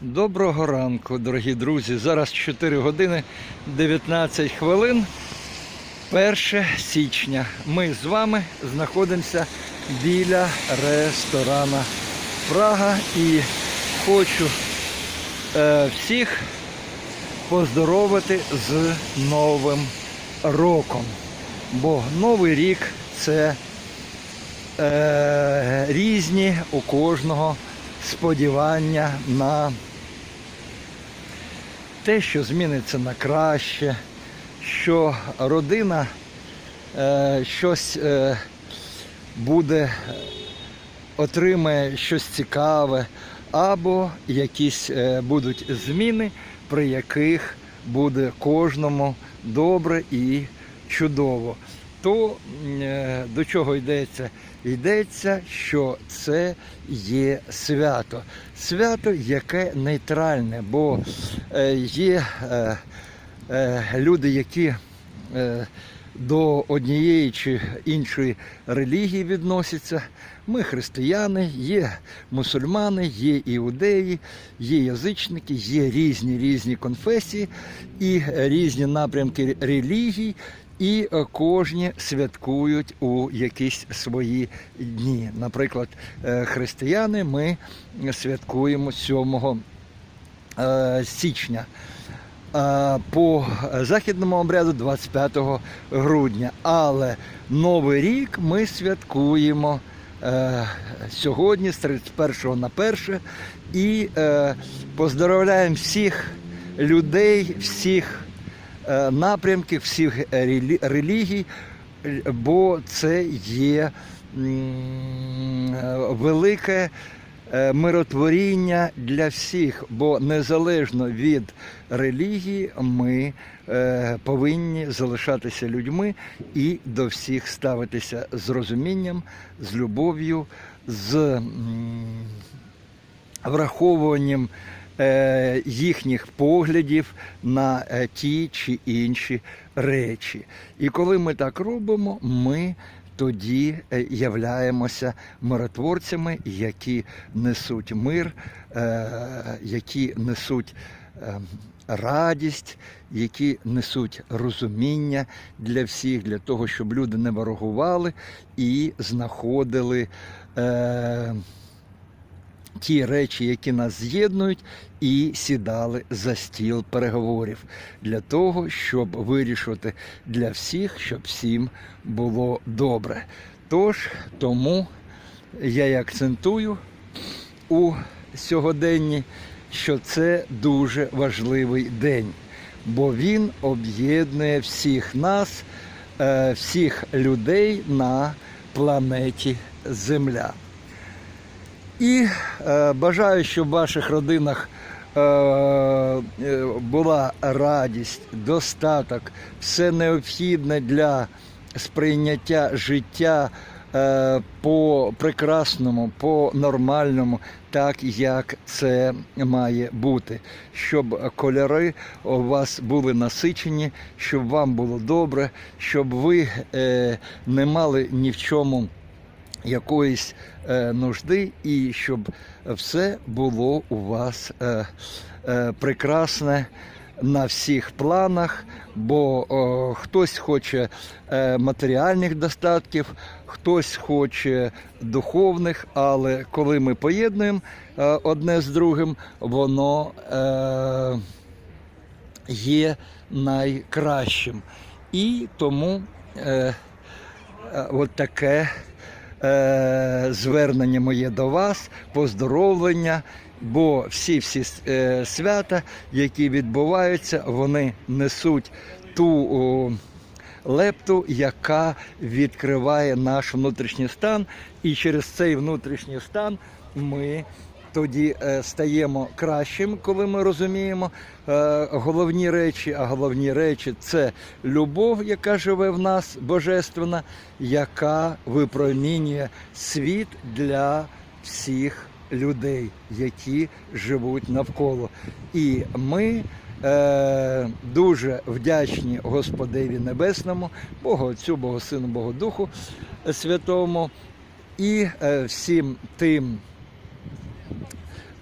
Доброго ранку, дорогі друзі. Зараз 4 години 19 хвилин. 1 січня. Ми з вами знаходимося біля ресторана Прага і хочу е, всіх поздоровити з Новим роком. Бо Новий рік це е, різні у кожного сподівання на те, що зміниться на краще, що родина е, щось е, буде, отримає щось цікаве, або якісь е, будуть зміни, при яких буде кожному добре і чудово. То е, до чого йдеться? Йдеться, що це є свято. Свято, яке нейтральне, бо е, є е, люди, які до однієї чи іншої релігії відносяться. Ми християни, є мусульмани, є іудеї, є язичники, є різні різні конфесії і різні напрямки релігій. І е, кожні святкують у якісь свої дні. Наприклад, е, християни ми святкуємо 7 е, січня. По західному обряду 25 грудня. Але Новий рік ми святкуємо сьогодні, з 31 на 1. І поздоровляємо всіх людей, всіх напрямків, всіх релігій, бо це є е, велике е, миротворіння для всіх, бо незалежно від релігії ми е, повинні залишатися людьми і до всіх ставитися з розумінням, з любов'ю, з враховуванням е, їхніх поглядів на е, ті чи інші речі. І коли ми так робимо, ми тоді е, являємося миротворцями, які несуть мир, е, які несуть е, радість, які несуть розуміння для всіх, для того, щоб люди не ворогували і знаходили. Ті речі, які нас з'єднують, і сідали за стіл переговорів для того, щоб вирішувати для всіх, щоб всім було добре. Тож тому я і акцентую у сьогоденні, що це дуже важливий день, бо він об'єднує всіх нас, е, всіх людей на планеті Земля. І е, бажаю, щоб в ваших родинах е, е, була радість, достаток, все необхідне для сприйняття життя е, по прекрасному, по нормальному, так як це має бути. Щоб кольори у вас були насичені, щоб вам було добре, щоб ви е, не мали ні в чому якоїсь е, нужди, і щоб все було у вас е, е, прекрасне на всіх планах, бо о, хтось хоче е, матеріальних достатків, хтось хоче духовних, але коли ми поєднуємо е, одне з другим, воно е, є найкращим. І тому е, е, от таке звернення моє до вас, поздоровлення, бо всі всі е, свята, які відбуваються, вони несуть ту лепту, яка відкриває наш внутрішній стан, і через цей внутрішній стан ми. Тоді е, стаємо кращим, коли ми розуміємо е, головні речі. А головні речі це любов, яка живе в нас, божественна, яка випромінює світ для всіх людей, які живуть навколо. І ми е, дуже вдячні Господеві Небесному, Богу Отцю, Богу Сину, Богу Духу Святому і всім тим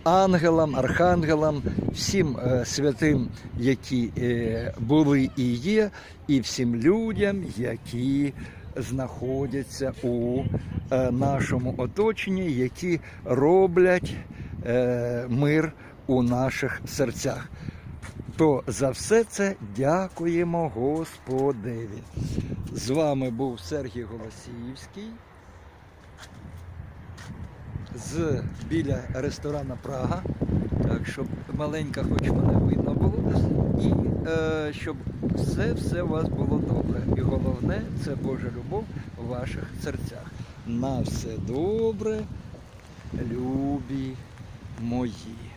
ангелам, архангелам, всім е, святим, які е, були і є, і всім людям, які знаходяться у е, нашому оточенні, які роблять мир у наших серцях. То за все це дякуємо Господеві. З вами був Сергій Голосіївський з біля ресторана Прага. Так, щоб маленька, хоч мене видно було. І е, щоб все, все у вас було добре. І головне це Божа любов у ваших серцях. На все добре, любі мої.